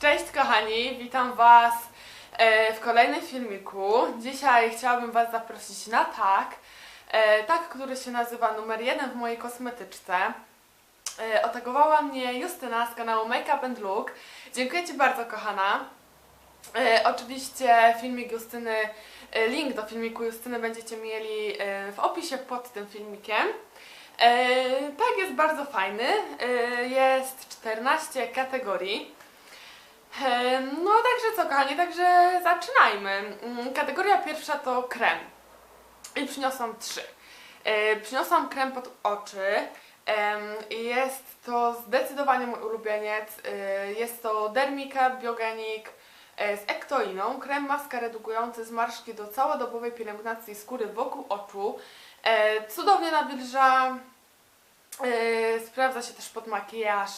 Cześć kochani, witam Was e, w kolejnym filmiku. Dzisiaj chciałabym Was zaprosić na tak, e, tak, który się nazywa numer jeden w mojej kosmetyczce. E, Otagowała mnie Justyna z kanału Make Up and Look. Dziękuję Ci bardzo kochana. Oczywiście filmik Justyny, link do filmiku Justyny będziecie mieli w opisie pod tym filmikiem. Tak, jest bardzo fajny. Jest 14 kategorii. No także co kochani, także zaczynajmy. Mm, Kategoria pierwsza to krem. I przyniosłam trzy. E, Przyniosłam krem pod oczy. Jest to zdecydowanie mój ulubieniec. E, Jest to Dermica Biogenic e, z ektoiną. Krem maska redukujący zmarszczki do całodobowej pielęgnacji skóry wokół oczu. Cudownie nawilża. Sprawdza się też pod makijaż.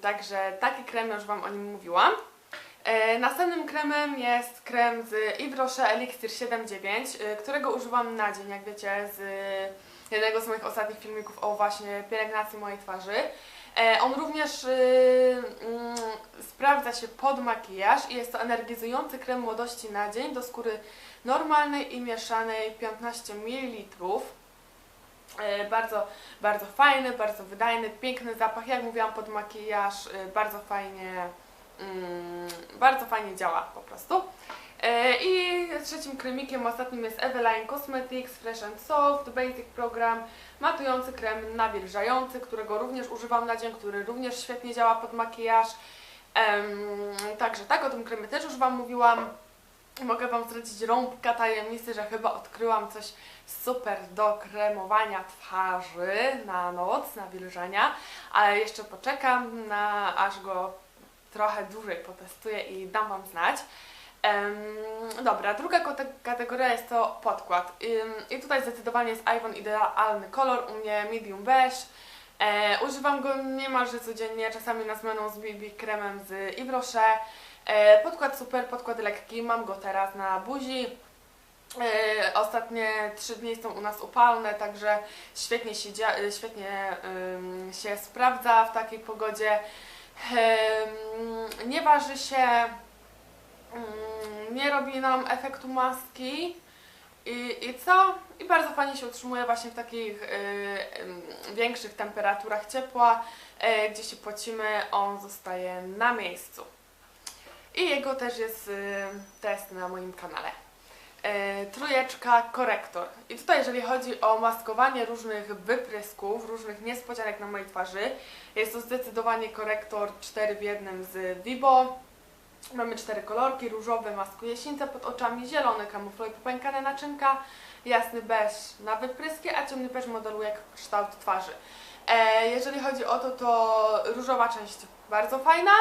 Także taki krem już Wam o nim mówiłam. E, następnym kremem jest krem z Yves Rocher Elixir 7.9, e, którego używam na dzień, jak wiecie, z jednego z moich ostatnich filmików o właśnie pielęgnacji mojej twarzy. E, on również y, mm, sprawdza się pod makijaż i jest to energizujący krem młodości na dzień do skóry normalnej i mieszanej 15 ml. E, Bardzo, bardzo fajny, bardzo wydajny, piękny zapach. Jak mówiłam, pod makijaż e, bardzo fajnie, mm, bardzo fajnie działa po prostu. E, I trzecim kremikiem ostatnim jest Eveline Cosmetics Fresh and Soft Basic Program, matujący krem nawilżający, którego również używam na dzień, który również świetnie działa pod makijaż. Także tak, o tym kremie też już Wam mówiłam. Mogę Wam zdradzić rąbka tajemnicy, że chyba odkryłam coś super do kremowania twarzy na noc, na wilżenia, ale jeszcze poczekam na aż go trochę dłużej potestuję i dam Wam znać. Em, dobra, druga kate- kategoria jest to podkład. Ym, I tutaj zdecydowanie jest Iwon idealny kolor, u mnie medium beige. E, używam go niemalże codziennie, czasami na zmianę z BB kremem z Yves Rocher. E, podkład super, podkład lekki, mam go teraz na buzi. E, ostatnie trzy dni są u nas upalne, także świetnie się, e, świetnie się sprawdza w takiej pogodzie. Nie waży się, ym, nie robi nam efektu maski. I, I co? I bardzo fajnie się utrzymuje właśnie w takich y, ym, większych temperaturach ciepła, y, gdzie się pocimy, on zostaje na miejscu. I jego też jest y, test na moim kanale. E, trójeczka korektor. I tutaj jeżeli chodzi o maskowanie różnych wyprysków, różnych niespodzianek na mojej twarzy, jest to zdecydowanie korektor 4 w jednym z Vibo. Mamy cztery kolorki, różowy maskuje sińce pod oczami, zielony kamufluje popękane naczynka, jasny beż na wypryski, a ciemny beż modeluje kształt twarzy. E, jeżeli chodzi o to, to różowa część bardzo fajna,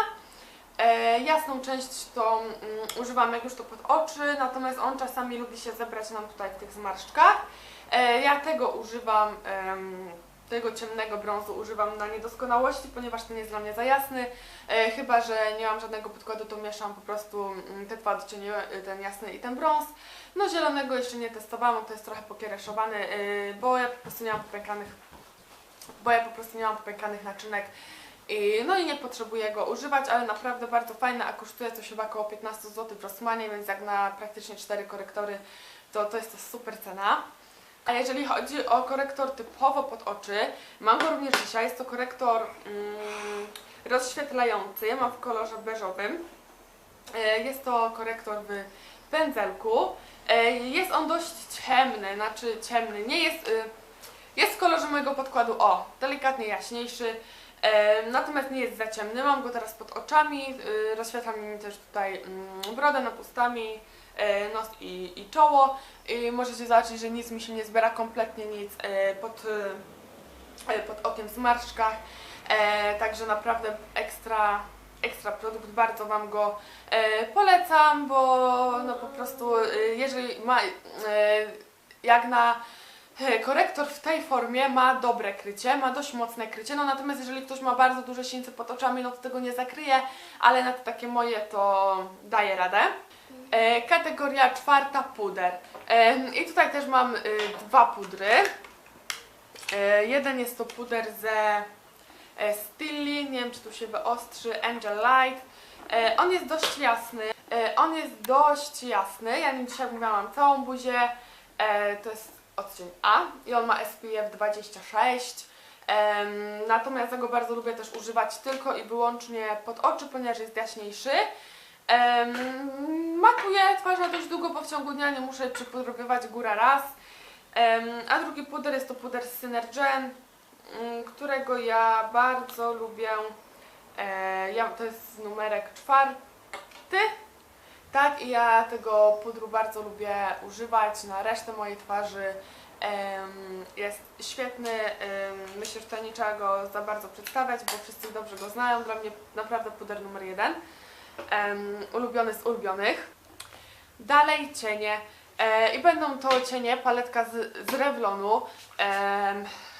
jasną część to mm, używam jak już to pod oczy, natomiast on czasami lubi się zebrać nam tutaj w tych zmarszczkach. E, ja tego używam, tego ciemnego brązu używam na niedoskonałości, ponieważ ten jest dla mnie za jasny. E, chyba, że nie mam żadnego podkładu, to mieszam po prostu mm, te dwa odcienie, ten jasny i ten brąz. No zielonego jeszcze nie testowałam, to jest trochę pokiereszowany, bo ja po prostu nie mam popękanych, bo ja po prostu nie mam popękanych naczynek. No i nie potrzebuję go używać, ale naprawdę bardzo fajne, a kosztuje coś chyba około 15 zł w Rossmanie, więc jak na praktycznie 4 korektory, to to jest to super cena. A jeżeli chodzi o korektor typowo pod oczy, mam go również dzisiaj, jest to korektor mm, rozświetlający, mam w kolorze beżowym. E, Jest to korektor w pędzelku. E, Jest on dość ciemny, znaczy ciemny, nie jest, y, jest w kolorze mojego podkładu, o, delikatnie jaśniejszy. E, Natomiast nie jest za ciemny, mam go teraz pod oczami, y, rozświetla mi też tutaj mm, brodę nad ustami, e, nos i, i czoło. I możecie zobaczyć, że nic mi się nie zbiera, kompletnie nic e, pod, e, pod okiem zmarszczkach. E, Także naprawdę ekstra, ekstra produkt, bardzo Wam go e, polecam, bo no po prostu e, jeżeli ma, e, jak na E, Korektor w tej formie ma dobre krycie, ma dość mocne krycie, no natomiast jeżeli ktoś ma bardzo duże sińce pod oczami, no to tego nie zakryje, ale na te takie moje to daje radę. E, kategoria czwarta puder. E, I tutaj też mam e, dwa pudry. E, jeden jest to puder ze e, Stilly, nie wiem czy tu się wyostrzy, Angel Light. E, On jest dość jasny, E, on jest dość jasny, ja nim dzisiaj mówiłam całą buzię, E, to jest odcień A i on ma SPF 26. Em, natomiast ja go bardzo lubię też używać tylko i wyłącznie pod oczy, ponieważ jest jaśniejszy. Um, matuję twarz na dość długo, bo w ciągu dnia nie muszę przypudrowywać góra raz. Em, a drugi puder jest to puder z Synergen, mm, którego ja bardzo lubię. E, ja, to jest numerek czwarty. Tak, i ja tego pudru bardzo lubię używać na resztę mojej twarzy. Jest świetny, myślę, że nie trzeba go za bardzo przedstawiać, bo wszyscy dobrze go znają. Dla mnie naprawdę puder numer jeden. Ulubiony z ulubionych. Dalej cienie. E, I będą to cienie, paletka z, z Revlonu,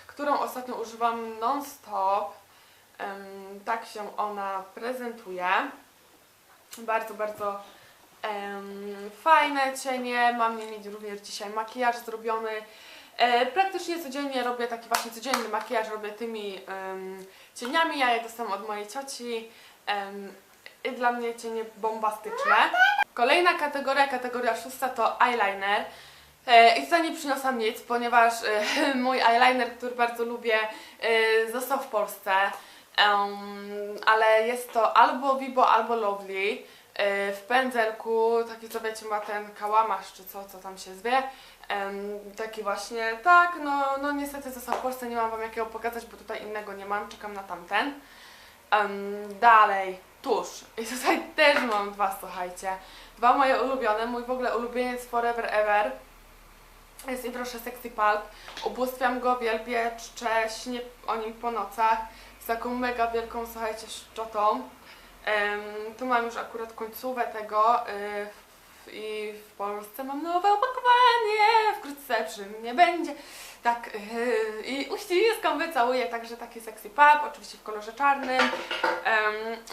którą ostatnio używam non-stop. Tak się ona prezentuje. Bardzo, bardzo fajne cienie. Mam nie mieć również dzisiaj makijaż zrobiony. E, praktycznie codziennie robię taki właśnie codzienny makijaż, robię tymi cieniami. Ja je dostałam od mojej cioci. I dla mnie cienie bombastyczne. Kolejna kategoria, kategoria szósta to eyeliner. E, I tutaj nie przyniosłam nic, ponieważ e, mój eyeliner, który bardzo lubię, został w Polsce. Ale jest to albo Vibo, albo Lovely. E, w pędzelku, taki co wiecie, ma ten kałamarz, czy co, co tam się zwie. Taki właśnie, tak, no, no niestety został w Polsce, nie mam wam jakiego pokazać, bo tutaj innego nie mam, czekam na tamten. Em, dalej, tusz. I tutaj też mam dwa, słuchajcie. Dwa moje ulubione, mój w ogóle ulubieniec Forever Ever. Jest i proszę Sexy Pulp. Ubóstwiam go, wielbię, czczę, o nim po nocach. Z taką mega wielką, słuchajcie, szczotą. Tu mam już akurat końcówę tego y, i w Polsce mam nowe opakowanie, wkrótce przy mnie będzie. Tak, yy, i uściskam, wycałuję, także taki sexy pub, oczywiście w kolorze czarnym.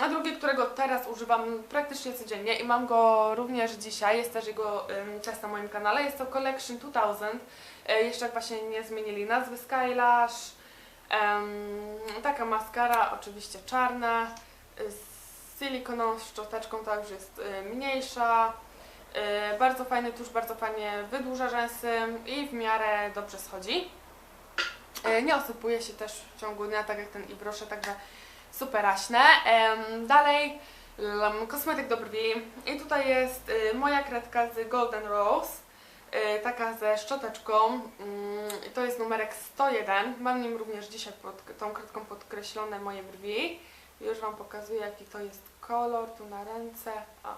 A drugi, którego teraz używam praktycznie codziennie i mam go również dzisiaj, jest też jego test na moim kanale, jest to Collection 2000. E, jeszcze właśnie nie zmienili nazwy Skylash. Taka maskara, oczywiście czarna, y, z szczoteczką, ta już jest y, mniejsza. Y, Bardzo fajny tusz, bardzo fajnie wydłuża rzęsy i w miarę dobrze schodzi. Y, Nie osypuje się też w ciągu dnia, tak jak ten Ibrosze, także superaśne. Dalej kosmetyk do brwi i tutaj jest moja kredka z Golden Rose. Taka ze szczoteczką mm, to jest numerek 101. Mam nim również dzisiaj pod, tą kredką podkreślone moje brwi. Już Wam pokazuję jaki to jest kolor, tu na ręce. O.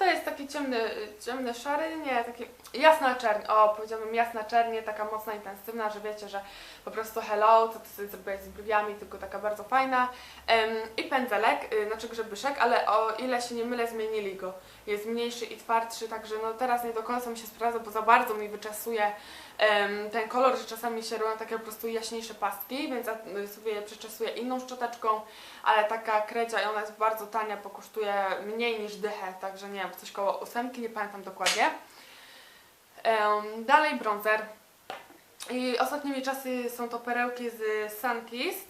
To jest taki ciemny, ciemny szary, nie, taki jasna czerń, o powiedziałabym jasna czernie, taka mocna, intensywna, że wiecie, że po prostu hello, co ty sobie zrobiłeś z brwiami, tylko taka bardzo fajna. Em, I pędzelek, y, znaczy grzebyszek, ale o ile się nie mylę, zmienili go. Jest mniejszy i twardszy, także no teraz nie do końca mi się sprawdza, bo za bardzo mi wyczesuje ten kolor, że czasami się robią takie po prostu jaśniejsze pastki, więc ja y, sobie je przeczesuję inną szczoteczką, ale taka kredzia i ona jest bardzo tania, bo kosztuje mniej niż dychę, także nie wiem, coś koło ósemki, nie pamiętam dokładnie. Dalej bronzer. I ostatnimi czasy są to perełki z Sunkist.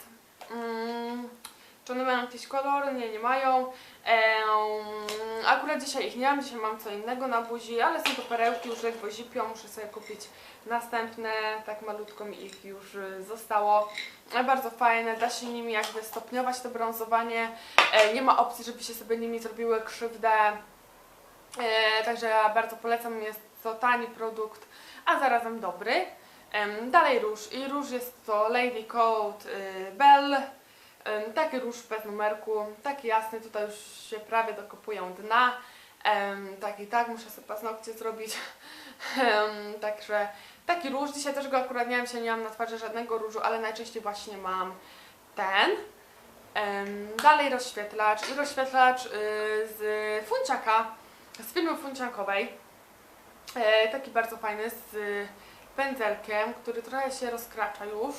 Czy one mają jakiś kolor? Nie, nie mają. Em, akurat dzisiaj ich nie mam, dzisiaj mam co innego na buzi, ale są to perełki już ledwo zipią, muszę sobie kupić następne, tak malutko mi ich już y, zostało. E, Bardzo fajne, da się nimi jakby stopniować to brązowanie. E, Nie ma opcji, żeby się sobie nimi zrobiły krzywdę. E, Także bardzo polecam, jest to tani produkt, a zarazem dobry. Dalej róż i róż jest to Lady Code y, Bell. Taki róż bez numerku, taki jasny, tutaj już się prawie dokopują dna. Tak i tak, muszę sobie paznokcie zrobić. Także taki róż, dzisiaj też go akurat nie mam, się nie mam na twarzy żadnego różu, ale najczęściej właśnie mam ten. Dalej rozświetlacz rozświetlacz y, z funciaka, z firmy funciakowej. E, Taki bardzo fajny z pędzelkiem, który trochę się rozkracza już,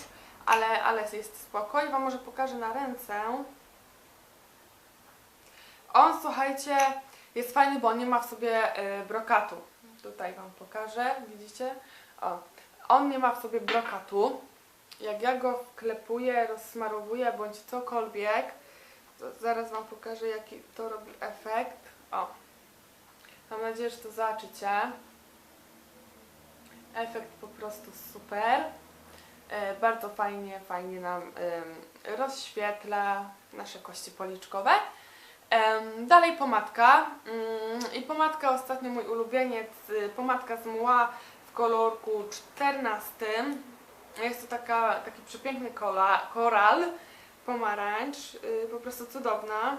ale, ale jest spoko i Wam może pokażę na ręce. On, słuchajcie, jest fajny, bo on nie ma w sobie e, brokatu. Tutaj Wam pokażę, widzicie? O. On nie ma w sobie brokatu. jak ja go wklepuję, rozsmarowuję bądź cokolwiek, to zaraz Wam pokażę jaki to robi efekt. O, mam nadzieję, że to zobaczycie. Efekt po prostu super. E, bardzo fajnie, fajnie nam rozświetla nasze kości policzkowe. Dalej pomadka. Mm, I pomadka ostatnio mój ulubieniec, y, pomadka z mła w kolorku 14. Jest to taka, taki przepiękny kola, koral, pomarańcz, y, po prostu cudowna.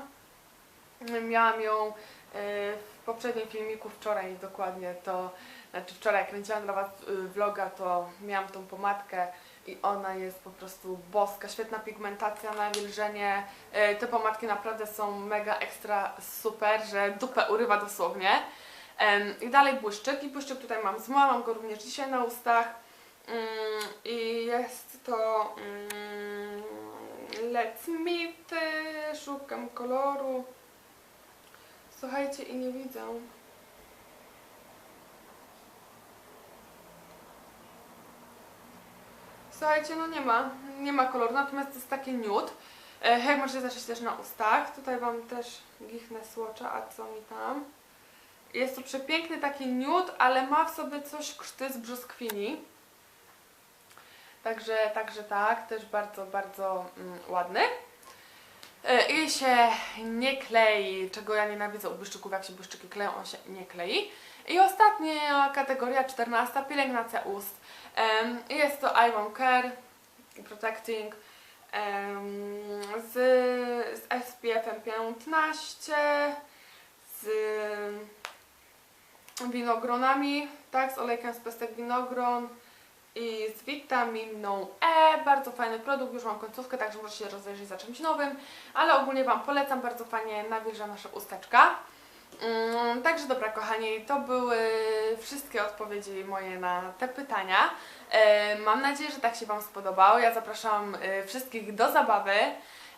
Miałam ją y, w poprzednim filmiku wczoraj dokładnie to, znaczy wczoraj jak kręciłam dla Was vloga, to miałam tą pomadkę i ona jest po prostu boska, świetna pigmentacja, nawilżenie. Y, Te pomadki naprawdę są mega ekstra super, że dupę urywa dosłownie. I dalej błyszczyk i błyszczyk tutaj mam z mała, mam go również dzisiaj na ustach. Mm, I jest to mm, Let's Meet, y, szukam koloru. Słuchajcie i nie widzę. Słuchajcie, no nie ma, nie ma koloru, natomiast to jest taki nude. Jak możecie zacząć też na ustach. Tutaj Wam też gichnę słocza, a co mi tam? Jest to przepiękny taki nude, ale ma w sobie coś krzty z brzoskwini. Także, także tak, też bardzo, bardzo mm, ładny. E, I się nie klei, czego ja nienawidzę u błyszczyków, jak się błyszczyki kleją, on się nie klei. I ostatnia kategoria, 14, pielęgnacja ust. Jest to Iron Care Protecting z, z SPF-em 15, z winogronami, tak, z olejkiem z pestek winogron i z witaminą E. Bardzo fajny produkt, już mam końcówkę, także możecie się rozejrzeć za czymś nowym, ale ogólnie Wam polecam, bardzo fajnie nawilża nasze usteczka. Mm, Także dobra, kochani, to były wszystkie odpowiedzi moje na te pytania. E, Mam nadzieję, że tak się Wam spodobało. Ja zapraszam e, wszystkich do zabawy.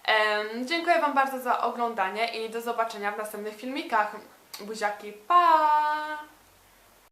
Em, Dziękuję Wam bardzo za oglądanie i do zobaczenia w następnych filmikach. Buziaki, pa!